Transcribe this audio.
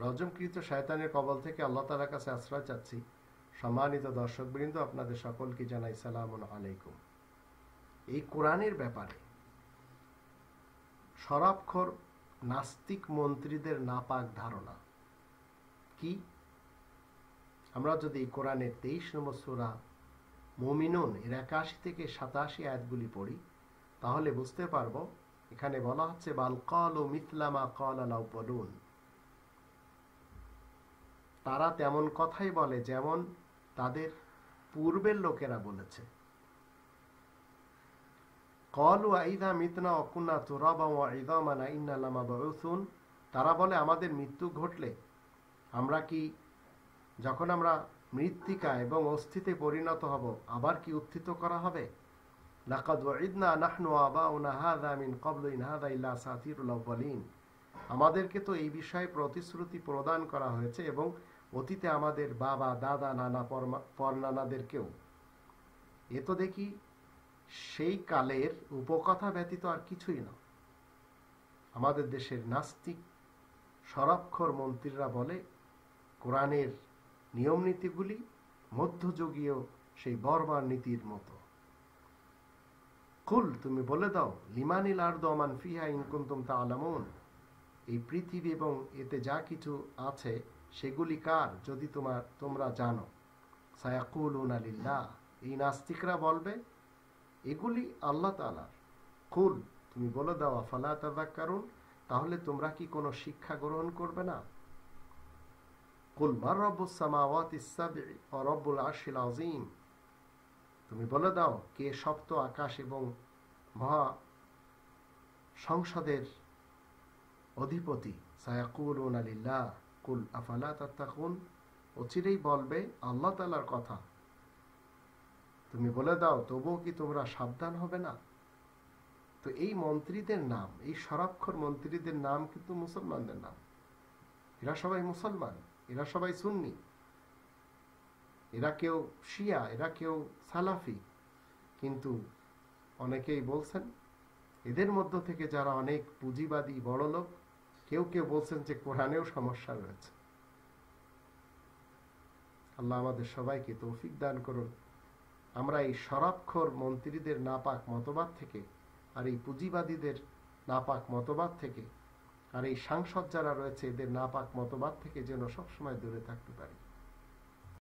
রজমকৃত শয়তানের কবল থেকে আল্লাহ তালার কাছে আশ্রয় চাচ্ছি। সম্মানিত দর্শকবৃন্দ, আপনাদের সকলকে জানাই সালাম আলাইকুম। এই কোরআনের ব্যাপারে সরাবখর নাস্তিক মন্ত্রীদের নাপাক ধারণা কি? আমরা যদি কোরআনের তেইশ নম্বর সুরা মমিনুন, এর একাশি থেকে সাতাশি আয়াতগুলি পড়ি, তাহলে বুঝতে পারব। এখানে বলা হচ্ছে, বাল কল ও মিথলামা কল আলাউ তারা তেমন কথাই বলে যেমন তাদের পূর্বের লোকেরা বলেছে। কল ও আইদা মিতনা ও তারা বলে, আমাদের মৃত্যু ঘটলে আমরা কি, যখন আমরা মৃত্তিকা এবং অস্থিতে পরিণত হব, আবার কি উত্থিত করা হবে? লাকাদ ওয়াইদনা নাহনু আবাউনা হাযা মিন ক্বাবলু ইন হাযা ইল্লা আমাদেরকে তো এই বিষয়ে প্রতিশ্রুতি প্রদান করা হয়েছে এবং অতীতে আমাদের বাবা, দাদা, নানা পরনানাদেরকেও। এ তো দেখি সেই কালের উপকথা ব্যতীত আর কিছুই না। আমাদের দেশের নাস্তিক সরাক্ষর মন্ত্রীরা বলে, কোরআনের নিয়ম নীতিগুলি মধ্যযুগীয় সেই বর্বার নীতির মতো। কুল, তুমি বলে দাও, লিমানিল আর দমান ফিহা ইনকুন্তুম তা আলামুন এই পৃথিবী এবং এতে যা কিছু আছে, সেগুলি কার যদি তোমার তোমরা জানো? সায়াকুল আলিল্লাহ এই নাস্তিকরা বলবে, এগুলি আল্লাহ তালার কুল, তুমি বলে দাও ফালা তাদাক কারণ তাহলে তোমরা কি কোনো শিক্ষা গ্রহণ করবে না? কুল, মার রব্বুস সামাওয়াত ইসাবি ও রব্বুল আরশিল আজিম তুমি বলে দাও, কে সপ্ত আকাশ এবং মহা সংসদের অধিপতি সায়াকুল আলিল্লাহ কুল আফালা তাত্তাকুন? অচিরেই বলবে, আল্লাহ তালার কথা। তুমি বলে দাও, তবুও কি তোমরা সাবধান হবে না? তো এই মন্ত্রীদের নাম, এই সরাক্ষর মন্ত্রীদের নাম কিন্তু মুসলমানদের নাম। এরা সবাই মুসলমান, এরা সবাই সুন্নি। এরা কেউ শিয়া, এরা কেউ সালাফি। কিন্তু অনেকেই বলছেন, এদের মধ্য থেকে যারা অনেক পুঁজিবাদী বড় লোক কেউ কেউ বলছেন যে কোরআনেও সমস্যা রয়েছে। আল্লাহ আমাদের সবাইকে তৌফিক দান করুন। আমরা এই সরাক্ষর মন্ত্রীদের নাপাক মতবাদ থেকে আর এই পুঁজিবাদীদের নাপাক মতবাদ থেকে আর এই সাংসদ যারা রয়েছে, এদের নাপাক মতবাদ থেকে যেন সবসময় দূরে থাকতে পারি।